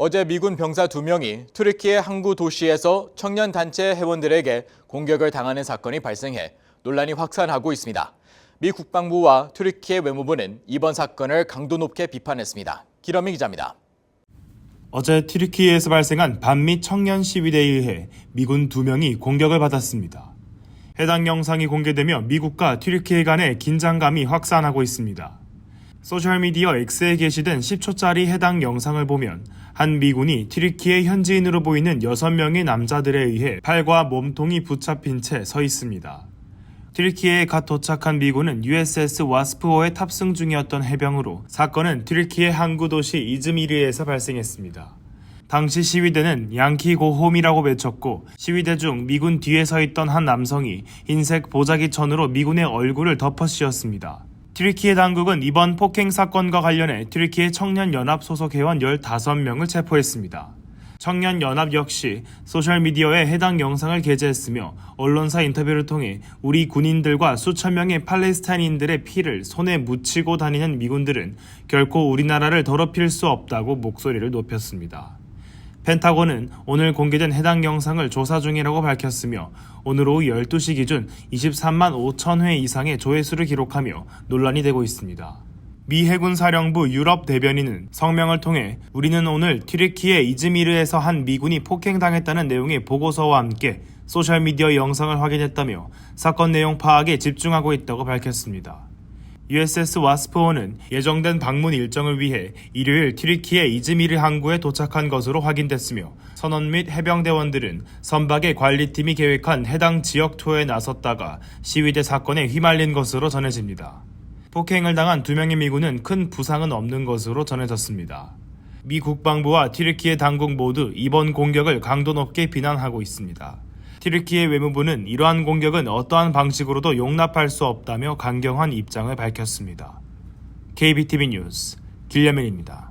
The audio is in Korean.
어제 미군 병사 2명이 투르키의 항구 도시에서 청년 단체 회원들에게 공격을 당하는 사건이 발생해 논란이 확산하고 있습니다. 미 국방부와 투르키의 외무부는 이번 사건을 강도 높게 비판했습니다. 기러미 기자입니다. 어제 튀르키예에서 발생한 반미 청년 시위대에 의해 미군 두 명이 공격을 받았습니다. 해당 영상이 공개되며 미국과 튀르키예 간의 긴장감이 확산하고 있습니다. 소셜미디어 X에 게시된 10초짜리 해당 영상을 보면 한 미군이 튀르키예 현지인으로 보이는 6명의 남자들에 의해 팔과 몸통이 붙잡힌 채 서 있습니다. 튀르키예에 갓 도착한 미군은 USS 와스프호에 탑승 중이었던 해병으로 사건은 튀르키예 항구 도시 이즈미르에서 발생했습니다. 당시 시위대는 양키 고홈이라고 외쳤고 시위대 중 미군 뒤에 서 있던 한 남성이 흰색 보자기 천으로 미군의 얼굴을 덮어 씌웠습니다. 튀르키예 당국은 이번 폭행 사건과 관련해 튀르키예 청년연합 소속 회원 15명을 체포했습니다. 청년연합 역시 소셜미디어에 해당 영상을 게재했으며 언론사 인터뷰를 통해 우리 군인들과 수천 명의 팔레스타인인들의 피를 손에 묻히고 다니는 미군들은 결코 우리나라를 더럽힐 수 없다고 목소리를 높였습니다. 펜타곤은 오늘 공개된 해당 영상을 조사 중이라고 밝혔으며 오늘 오후 12시 기준 23만 5천 회 이상의 조회수를 기록하며 논란이 되고 있습니다. 미 해군 사령부 유럽 대변인은 성명을 통해 우리는 오늘 튀르키예 이즈미르에서 한 미군이 폭행당했다는 내용의 보고서와 함께 소셜미디어 영상을 확인했다며 사건 내용 파악에 집중하고 있다고 밝혔습니다. USS 와스프호는 예정된 방문 일정을 위해 일요일 튀르키예 이즈미르 항구에 도착한 것으로 확인됐으며 선원 및 해병대원들은 선박의 관리팀이 계획한 해당 지역 투어에 나섰다가 시위대 사건에 휘말린 것으로 전해집니다. 폭행을 당한 두 명의 미군은 큰 부상은 없는 것으로 전해졌습니다. 미 국방부와 튀르키예 당국 모두 이번 공격을 강도 높게 비난하고 있습니다. 튀르키예 외무부는 이러한 공격은 어떠한 방식으로도 용납할 수 없다며 강경한 입장을 밝혔습니다. KBTV 뉴스 길려면입니다.